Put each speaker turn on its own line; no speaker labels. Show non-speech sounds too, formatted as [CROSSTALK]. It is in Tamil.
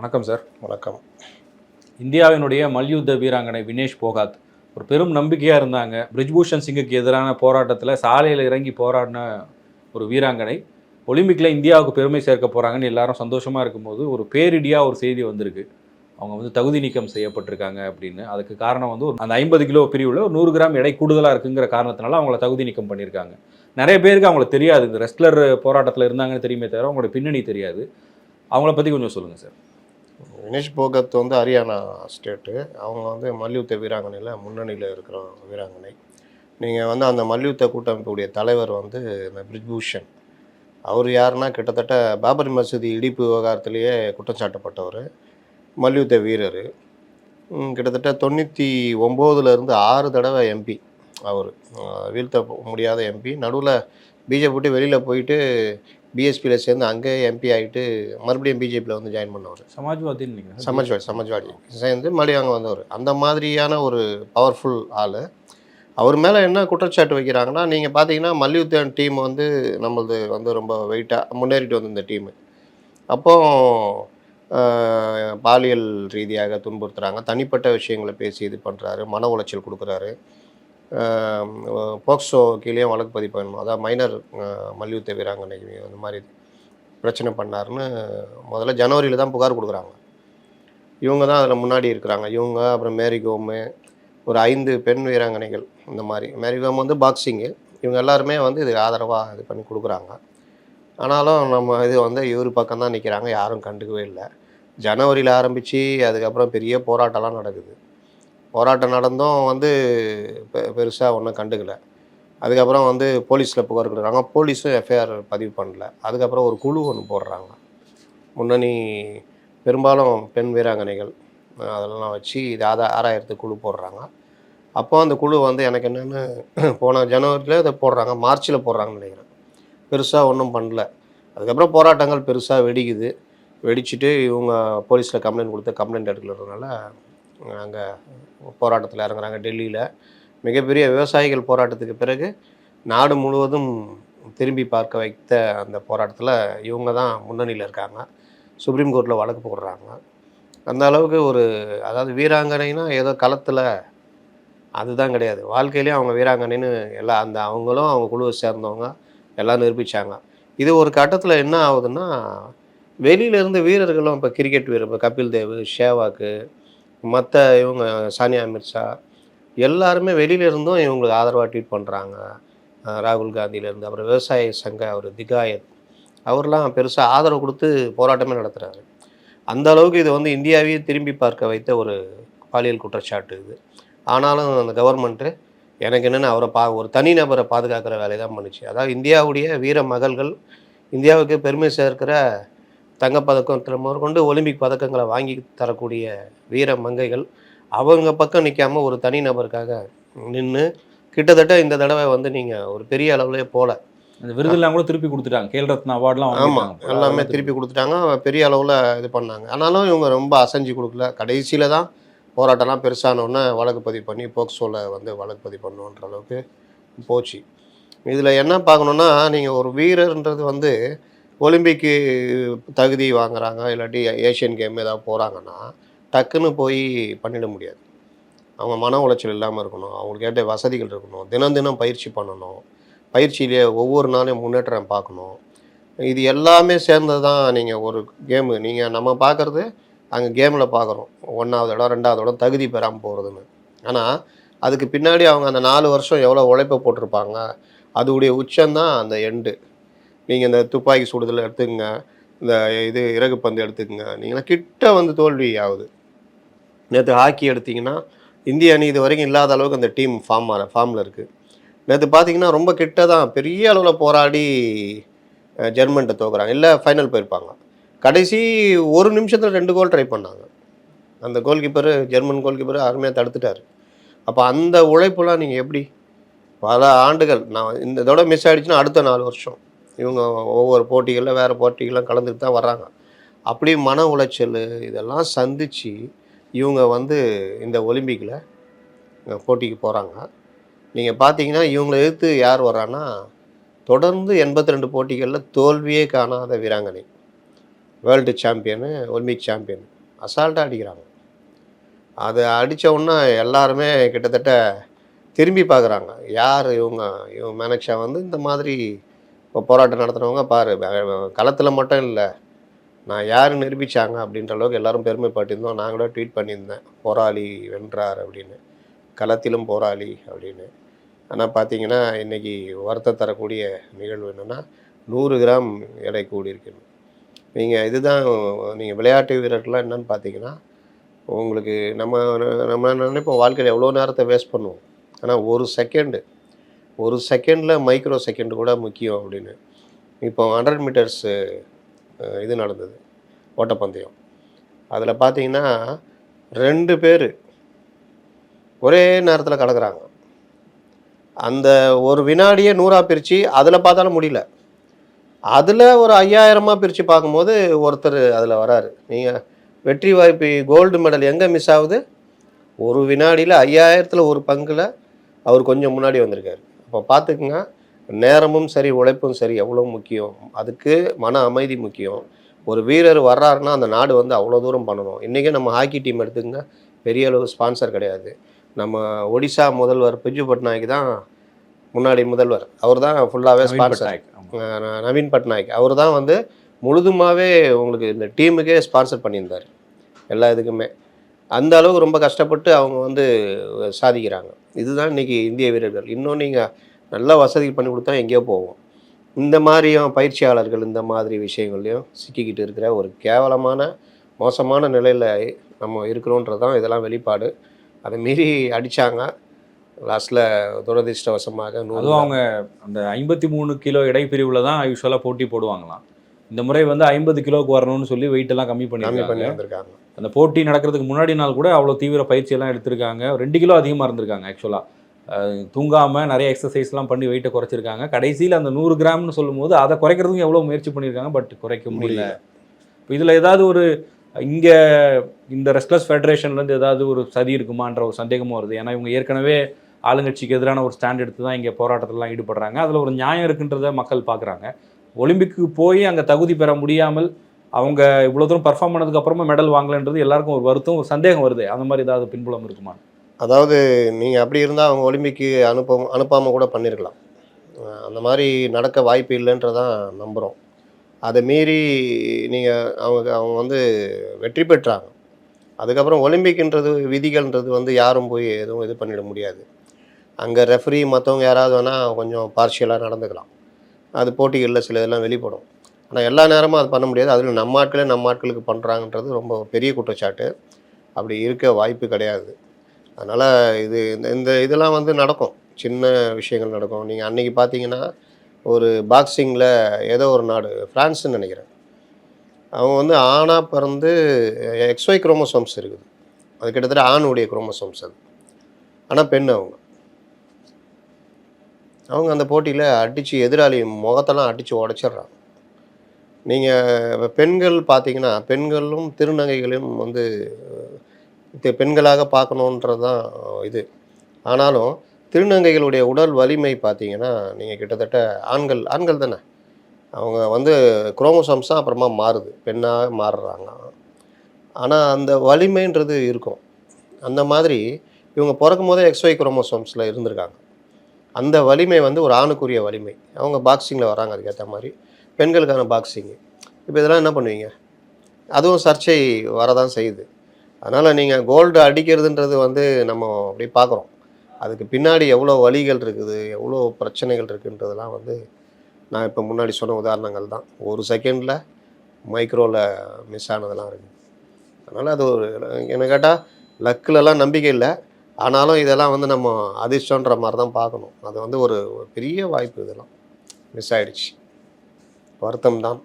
வணக்கம் சார்.
வணக்கம்.
இந்தியாவினுடைய மல்யுத்த வீராங்கனை வினேஷ் போகாத் ஒரு பெரும் நம்பிக்கையாக இருந்தாங்க. பிரிஜ்பூஷன் சிங்குக்கு எதிரான போராட்டத்தில் சாலையில் இறங்கி போராடின ஒரு வீராங்கனை. ஒலிம்பிக்கில் இந்தியாவுக்கு பெருமை சேர்க்க போகிறாங்கன்னு எல்லாரும் சந்தோஷமாக இருக்கும்போது ஒரு பேரிடியாக ஒரு செய்தி வந்திருக்கு. அவங்க வந்து தகுதி நீக்கம் செய்யப்பட்டிருக்காங்க அப்படின்னு. அதுக்கு காரணம் வந்து ஒரு அந்த ஐம்பது கிலோ பிரிவில் ஒரு நூறு கிராம் எடை கூடுதலாக இருக்குங்கிற காரணத்தினால அவங்கள தகுதி நீக்கம் பண்ணியிருக்காங்க. நிறைய பேருக்கு அவங்களுக்கு தெரியாது. இந்த ரெஸ்லர் போராட்டத்தில் இருந்தாங்கன்னு தெரியுமே தவிர அவங்களோட பின்னணி தெரியாது. அவங்கள பற்றி கொஞ்சம் சொல்லுங்கள் சார்.
வினேஷ் போகத் வந்து ஹரியானா ஸ்டேட்டு. அவங்க வந்து மல்யுத்த வீராங்கனையில் முன்னணியில் இருக்கிற வீராங்கனை. நீங்கள் வந்து அந்த மல்யுத்த கூட்டமைப்புடைய தலைவர் வந்து இந்த பிரிஜ்பூஷன் அவர் யாருன்னா கிட்டத்தட்ட பாபரி மசூதி இடிப்பு விவகாரத்திலேயே குற்றம் சாட்டப்பட்டவர் மல்யுத்த வீரர். கிட்டத்தட்ட தொண்ணூற்றி ஒம்போதுலேருந்து ஆறு தடவை எம்பி அவர். வீழ்த்த முடியாத எம்பி நடுவில் பிஜேபி விட்டு வெளியில் போயிட்டு பிஎஸ்பியில் சேர்ந்து அங்கே எம்பி ஆகிட்டு மறுபடியும் பிஜேபியில் வந்து ஜாயின் பண்ணவர்.
சமாஜ்வாதின்னு நினைக்கிறேன்
சமாஜ்வாடி சமாஜ்வாடி சேர்ந்து மறுபடியும் அங்கே வந்தவர். அந்த மாதிரியான ஒரு பவர்ஃபுல் ஆள். அவர் மேலே என்ன குற்றச்சாட்டு வைக்கிறாங்கன்னா நீங்கள் பார்த்தீங்கன்னா மல்யுத்த டீம் வந்து நம்மளது வந்து ரொம்ப வெயிட்டாக முன்னேறிட்டு வந்து இந்த டீமு அப்போ பாலியல் ரீதியாக துன்புறுத்துறாங்க. தனிப்பட்ட விஷயங்களை பேசி இது பண்ணுறாரு மன உளைச்சல் கொடுக்குறாரு. போக்சோ கீழேயும் வழக்கு பதிவு பண்ணணும். அதாவது மைனர் மல்யுத்த வீராங்கனை அந்த மாதிரி பிரச்சனை பண்ணாருன்னு முதல்ல ஜனவரியில் தான் புகார் கொடுக்குறாங்க. இவங்க தான் அதில் முன்னாடி இருக்கிறாங்க. இவங்க அப்புறம் மேரிகோமு ஒரு ஐந்து பெண் வீராங்கனைகள் இந்த மாதிரி. மேரிகோம் வந்து பாக்ஸிங்கு இவங்க எல்லாருமே வந்து இதுக்கு ஆதரவாக இது பண்ணி கொடுக்குறாங்க. ஆனாலும் நம்ம இது வந்து இவர் பக்கம் தான் நிற்கிறாங்க யாரும் கண்டுக்கவே இல்லை. ஜனவரியில் ஆரம்பித்து அதுக்கப்புறம் பெரிய போராட்டம்லாம் நடக்குது. போராட்டம் நடந்தும் வந்து பெ பெருசாக ஒன்றும் கண்டுக்கல. அதுக்கப்புறம் வந்து போலீஸில் புகார் கொடுக்குறாங்க. போலீஸும் எஃப்ஐஆர் பதிவு பண்ணல. அதுக்கப்புறம் ஒரு குழு ஒன்று போடுறாங்க. முன்னணி பெரும்பாலும் பெண் வீராங்கனைகள் அதெல்லாம் வச்சு இது ஆதா ஆறாயிரத்து குழு போடுறாங்க. அப்போ அந்த குழு வந்து எனக்கு என்னென்னு [CLEARS THROAT] போன ஜனவரியில் இதை போடுறாங்க. மார்ச்சில் போடுறாங்கன்னு நினைக்கிறேன். பெருசாக ஒன்றும் பண்ணல. அதுக்கப்புறம் போராட்டங்கள் பெருசாக வெடிக்குது. வெடிச்சுட்டு இவங்க போலீஸில் கம்ப்ளைண்ட் கொடுத்து கம்ப்ளைண்ட் எடுக்கிறதுனால அங்கே போராட்டத்தில் இறங்குறாங்க டெல்லியில். மிகப்பெரிய விவசாயிகள் போராட்டத்துக்கு பிறகு நாடு முழுவதும் திரும்பி பார்க்க வைத்த அந்த போராட்டத்தில் இவங்க தான் முன்னணியில் இருக்காங்க. சுப்ரீம் கோர்ட்டில் வழக்கு போடுறாங்க. அந்த அளவுக்கு ஒரு அதாவது வீராங்கனைனா ஏதோ களத்தில் அதுதான் கிடையாது. வாழ்க்கையிலே அவங்க வீராங்கனைன்னு எல்லாம் அந்த அவங்களும் அவங்க குழுவை சேர்ந்தவங்க எல்லாம் நிரூபித்தாங்க இது ஒரு கட்டத்தில் என்ன ஆகுதுன்னா வெளியிலேருந்து வீரர்களும் இப்போ கிரிக்கெட் வீரர் இப்போ கபில் தேவ் ஷேவாக்கு மற்ற இவங்க சானியா மிர்சா எல்லாருமே வெளியிலேருந்தும் இவங்களுக்கு ஆதரவாக ட்வீட் பண்ணுறாங்க ராகுல் காந்தியிலேருந்து. அப்புறம் விவசாய சங்க அவர் திகாயத் அவர்லாம் பெருசாக ஆதரவு கொடுத்து போராட்டமே நடத்துகிறாரு அந்த அளவுக்கு இது வந்து இந்தியாவையே திரும்பி பார்க்க வைத்த ஒரு பாலியல் குற்றச்சாட்டு இது. ஆனாலும் அந்த கவர்மெண்ட்டு எனக்கு என்னென்ன அவரை பா ஒரு தனிநபரை பாதுகாக்கிற வேலையை தான் பண்ணிச்சு. அதாவது இந்தியாவுடைய வீர மகள்கள் இந்தியாவுக்கு பெருமை சேர்க்கிற தங்கப்பதக்கம் முதற்கொண்டு ஒலிம்பிக் பதக்கங்களை வாங்கி தரக்கூடிய வீர மங்கைகள் அவங்க பக்கம் நிற்காம ஒரு தனிநபருக்காக நின்று கிட்டத்தட்ட இந்த தடவை வந்து நீங்கள் ஒரு பெரிய அளவுலேயே போகல
அந்த விருதெல்லாம் கூட திருப்பி கொடுத்துட்டாங்க. கேல் ரத்னா அவார்ட்லாம்
ஆமாம் எல்லாமே திருப்பி கொடுத்துட்டாங்க. பெரிய அளவில் இது பண்ணாங்க. ஆனாலும் இவங்க ரொம்ப அசைஞ்சு கொடுக்கல. கடைசியில் தான் போராட்டம்லாம் பெருசானோடனே வழக்கு பதிவு பண்ணி போக்சோவில் வந்து வழக்கு பதிவு பண்ணுன்ற அளவுக்கு போச்சு. இதில் என்ன பார்க்கணுன்னா நீங்கள் ஒரு வீரர்ன்றது வந்து ஒலிம்பிக்கு தகுதி வாங்குறாங்க இல்லாட்டி ஏஷியன் கேம் ஏதாவது போகிறாங்கன்னா டக்குன்னு போய் பண்ணிட முடியாது. அவங்க மன உளைச்சல் இல்லாமல் இருக்கணும் அவங்களுக்கு ஏற்ற வசதிகள் இருக்கணும் தினம் தினம் பயிற்சி பண்ணணும் பயிற்சியிலே ஒவ்வொரு நாளையும் முன்னேற்றம் பார்க்கணும். இது எல்லாமே சேர்ந்தது தான் நீங்கள் ஒரு கேமு. நீங்கள் நம்ம பார்க்குறது அங்கே கேமில் பார்க்குறோம். ஒன்றாவது இடம் ரெண்டாவது இடம் தகுதி பெறாமல் போகிறதுன்னு ஆனால் அதுக்கு பின்னாடி அவங்க அந்த நாலு வருஷம் எவ்வளோ உழைப்பை போட்டிருப்பாங்க அதுடைய உச்சம்தான் அந்த எண்டு நீங்கள் இந்த துப்பாக்கி சுடுதல் எடுத்துக்கங்க இந்த இது இறகு பந்து எடுத்துக்கங்க நீங்களாம் கிட்ட வந்து தோல்வி ஆகுது நேற்று ஹாக்கி எடுத்தீங்கன்னா இந்திய அணி இது வரைக்கும் இல்லாத அளவுக்கு அந்த டீம் ஃபார்ம் ஃபார்மில் இருக்குது நேற்று பார்த்தீங்கன்னா ரொம்ப கிட்ட தான் பெரிய அளவில் போராடி ஜெர்மன்கிட்ட தோக்குறாங்க. இல்லை ஃபைனல் போயிருப்பாங்க. கடைசி ஒரு நிமிஷத்தில் ரெண்டு கோல் ட்ரை பண்ணாங்க. அந்த goalkeeper German goalkeeper அருமையாக தடுத்துட்டார். அப்போ அந்த உழைப்புலாம் நீங்கள் எப்படி? பல ஆண்டுகள் நான் இந்த இதோட மிஸ் ஆகிடுச்சுன்னா அடுத்த நாலு வருஷம். இவங்க ஒவ்வொரு போட்டிகளில் வேறு போட்டிகள்லாம் கலந்துட்டு தான் வர்றாங்க. அப்படி மன உளைச்சல் இதெல்லாம் சந்தித்து இவங்க வந்து இந்த ஒலிம்பிக்கில் போட்டிக்கு போகிறாங்க. நீங்கள் பார்த்தீங்கன்னா இவங்களை எதிர்த்து யார் வர்றான்னா தொடர்ந்து எண்பத்தி ரெண்டு போட்டிகளில் தோல்வியே காணாத வீராங்கனை வேர்ல்டு சாம்பியனு ஒலிம்பிக் சாம்பியன் அசால்ட்டாக அடிக்கிறாங்க. அதை அடித்தவுடனே எல்லாருமே கிட்டத்தட்ட திரும்பி பார்க்குறாங்க. யார் இவங்க? இவங்க மேனக்ஷா வந்து இந்த மாதிரி இப்போ போராட்டம் நடத்துனவங்க பாரு களத்தில் மட்டும் இல்லை நான் யார் நிரூபித்தாங்க அப்படின்ற அளவுக்கு எல்லாரும் பெருமைப்பட்டிருந்தோம் நாங்களும் கூட ட்வீட் பண்ணியிருந்தேன் போராளி வென்றார் அப்படின்னு. களத்திலும் போராளி அப்படின்னு. ஆனால் பார்த்தீங்கன்னா இன்றைக்கி வருத்தம் தரக்கூடிய நிகழ்வு என்னென்னா நூறு கிராம் எடை கூடியிருக்குன்னு நீங்கள் இதுதான் நீங்கள் விளையாட்டு வீரர்கள்லாம் என்னென்னு பார்த்தீங்கன்னா உங்களுக்கு நம்ம நம்ம நினைப்போம் வாழ்க்கையில் எவ்வளோ நேரத்தை வேஸ்ட் பண்ணுவோம். ஆனால் ஒரு செகண்டு ஒரு செகண்டில் மைக்ரோ செகண்ட் கூட முக்கியம் அப்படின்னு. இப்போ ஹண்ட்ரட் மீட்டர்ஸு இது நடந்தது ஓட்டப்பந்தயம். அதில் பார்த்தீங்கன்னா ரெண்டு பேர் ஒரே நேரத்தில் கலக்குறாங்க அந்த ஒரு வினாடியே நூறாக பிரித்து அதில் பார்த்தாலும் முடியல. அதில் ஒரு ஐயாயிரமாக பிரித்து பார்க்கும்போது ஒருத்தர் அதில் வராரு. நீங்கள் வெற்றி வாய்ப்பு கோல்டு மெடல் எங்கே மிஸ் ஆகுது? ஒரு வினாடியில் ஐயாயிரத்தில் ஒரு பங்கில் அவர் கொஞ்சம் முன்னாடி வந்திருக்காரு. அப்போ பார்த்துக்குங்க நேரமும் சரி உழைப்பும் சரி எவ்வளோ முக்கியம். அதுக்கு மன அமைதி முக்கியம். ஒரு வீரர் வர்றாருன்னா அந்த நாடு வந்து அவ்வளோ தூரம் பண்ணணும். இன்றைக்கி நம்ம ஹாக்கி டீம் எடுத்துக்கங்க. பெரிய அளவு ஸ்பான்சர் கிடையாது. நம்ம ஒடிசா முதல்வர் பிஜு பட்நாயக் தான் முன்னாடி முதல்வர். அவர் தான் ஃபுல்லாகவே ஸ்பான்சர். நவீன் பட்நாயக். அவர் தான் வந்து முழுதுமாகவே உங்களுக்கு இந்த டீமுக்கே ஸ்பான்சர் பண்ணியிருந்தார். எல்லா இதுக்குமே. அந்த அளவுக்கு ரொம்ப கஷ்டப்பட்டு அவங்க வந்து சாதிக்கிறாங்க. இதுதான் இன்றைக்கி இந்திய வீரர்கள். இன்னும் நீங்கள் நல்லா வசதி பண்ணி கொடுத்தா எங்கேயோ போவோம். இந்த மாதிரியும் பயிற்சியாளர்கள் இந்த மாதிரி விஷயங்கள்லையும் சிக்கிக்கிட்டு இருக்கிற ஒரு கேவலமான மோசமான நிலையில் நம்ம இருக்கிறோன்றது தான் இதெல்லாம் வெளிப்பாடு. அதை மீறி அடித்தாங்க லாஸ்ட்டில் துரதிர்ஷ்டவசமாக
அதுவும் அவங்க அந்த ஐம்பத்தி மூணு கிலோ இடைப்பிரிவில் தான் யூஸ்வலாக போட்டி போடுவாங்களாம். இந்த முறை வந்து ஐம்பது கிலோவுக்கு வரணும்னு சொல்லி எல்லாம் கம்மி
கம்மி பண்ணி வந்திருக்காங்க.
அந்த போட்டி நடக்கிறதுக்கு முன்னாடி நாள் கூட அவ்வளோ தீவிர பயிற்சி எல்லாம் எடுத்திருக்காங்க. ரெண்டு கிலோ அதிகமாக இருந்திருக்காங்க ஆக்சுவலாக தூங்காமல் நிறைய எக்ஸசைஸ்லாம் பண்ணி வெயிட்டை குறைச்சிருக்காங்க. கடைசியில் அந்த நூறு கிராம்னு சொல்லும்போது அதை குறைக்கிறதுக்கு எவ்வளோ முயற்சி பண்ணியிருக்காங்க பட் குறைக்க முடியல. இப்போ இதில் ஏதாவது ஒரு இங்கே இந்த ரெஸ்லர்ஸ் ஃபெடரேஷன்லேருந்து ஏதாவது ஒரு சதி இருக்குமான்ற ஒரு சந்தேகமும் வருது. ஏன்னா இவங்க ஏற்கனவே ஆளுங்கட்சிக்கு எதிரான ஒரு ஸ்டாண்ட் எடுத்து தான் இங்கே போராட்டத்திலலாம் ஈடுபடுறாங்க. அதில் ஒரு நியாயம் இருக்குன்றத மக்கள் பார்க்குறாங்க ஒலிம்பிக்கு போய் அங்கே தகுதி பெற முடியாமல் அவங்க இவ்வளோ தூரம் பர்ஃபார்ம் பண்ணதுக்கப்புறமா மெடல் வாங்கலைன்றது எல்லாருக்கும் ஒரு வருத்தம் ஒரு சந்தேகம் வருது. அந்த மாதிரி ஏதாவது பின்புலம் இருக்குமா?
அதாவது நீங்கள் அப்படி இருந்தால் அவங்க ஒலிம்பிக்கு அனுப்ப அனுப்பாமல் கூட பண்ணியிருக்கலாம் அந்த மாதிரி நடக்க வாய்ப்பு இல்லைன்றதான் நம்புகிறோம் அதை மீறி நீங்கள் அவங்க அவங்க வந்து வெற்றி பெற்றாங்க. அதுக்கப்புறம் ஒலிம்பிக்ன்றது விதிகள்ன்றது வந்து யாரும் போய் எதுவும் இது பண்ணிட முடியாது. அங்கே ரெஃப்ரி மற்றவங்க யாராவது வேணால் கொஞ்சம் பார்ஷியலாக நடந்துக்கலாம். அது போட்டிகளில் சில இதெல்லாம் வெளிப்படும். ஆனால் எல்லா நேரமும் அது பண்ண முடியாது. அதில் நம்ம ஆட்களே நம்ம ஆட்களுக்கு பண்ணுறாங்கன்றது ரொம்ப பெரிய குற்றச்சாட்டு. அப்படி இருக்க வாய்ப்பு கிடையாது. அதனால் இது இந்த இந்த இதெல்லாம் வந்து நடக்கும். சின்ன விஷயங்கள் நடக்கும். நீங்கள் அன்றைக்கி பார்த்தீங்கன்னா ஒரு பாக்ஸிங்கில் ஏதோ ஒரு நாடு ஃப்ரான்ஸ்ன்னு நினைக்கிறேன். அவங்க வந்து ஆணாக பிறந்து எக்ஸ்ஒய் குரோமோசோம்ஸ் இருக்குது. அது கிட்டத்தட்ட ஆணுடைய குரோமோசோம்ஸ் அது. ஆனால் பெண் அவங்க. அவங்க அந்த போட்டியில் அடித்து எதிராளி முகத்தெல்லாம் அடித்து உடச்சிட்றாங்க. நீங்கள் பெண்கள் பார்த்தீங்கன்னா பெண்களும் திருநங்கைகளையும் வந்து பெண்களாக பார்க்கணுன்றது தான் இது. ஆனாலும் திருநங்கைகளுடைய உடல் வலிமை பார்த்தீங்கன்னா நீங்கள் கிட்டத்தட்ட ஆண்கள் ஆண்கள் தானே? அவங்க வந்து குரோமோசோம்ஸ் தான் அப்புறமா மாறுது. பெண்ணாக மாறுறாங்க. ஆனால் அந்த வலிமைன்றது இருக்கும். அந்த மாதிரி இவங்க பிறக்கும் போதே எக்ஸ்ஒய் குரோமோசோம்ஸில் இருந்திருக்காங்க. அந்த வலிமை வந்து ஒரு ஆணுக்குரிய வலிமை. அவங்க பாக்ஸிங்கில் வராங்க அதுக்கேற்ற மாதிரி. பெண்களுக்கான பாக்ஸிங்கு இப்போ இதெல்லாம் என்ன பண்ணுவீங்க? அதுவும் சர்ச்சை வரதான் செய்யுது. அதனால் நீங்கள் கோல்டு அடிக்கிறதுன்றது வந்து நம்ம அப்படி பார்க்குறோம் அதுக்கு பின்னாடி எவ்வளோ வழிகள் இருக்குது எவ்வளோ பிரச்சனைகள் இருக்குன்றதெல்லாம் வந்து நான் இப்போ முன்னாடி சொன்ன உதாரணங்கள் தான். ஒரு செகண்டில் மைக்ரோவில் மிஸ் ஆனதெல்லாம் இருக்குது. அதனால் அது ஒரு என்ன கேட்டால் லக்கிலலாம் நம்பிக்கை இல்லை. ஆனாலும் இதெல்லாம் வந்து நம்ம அதிர்ஷ்டன்ற மாதிரி தான் பார்க்கணும். அது வந்து ஒரு ஒரு பெரிய வாய்ப்பு இதெல்லாம். மிஸ் ஆயிடுச்சு. வருத்தம் தான்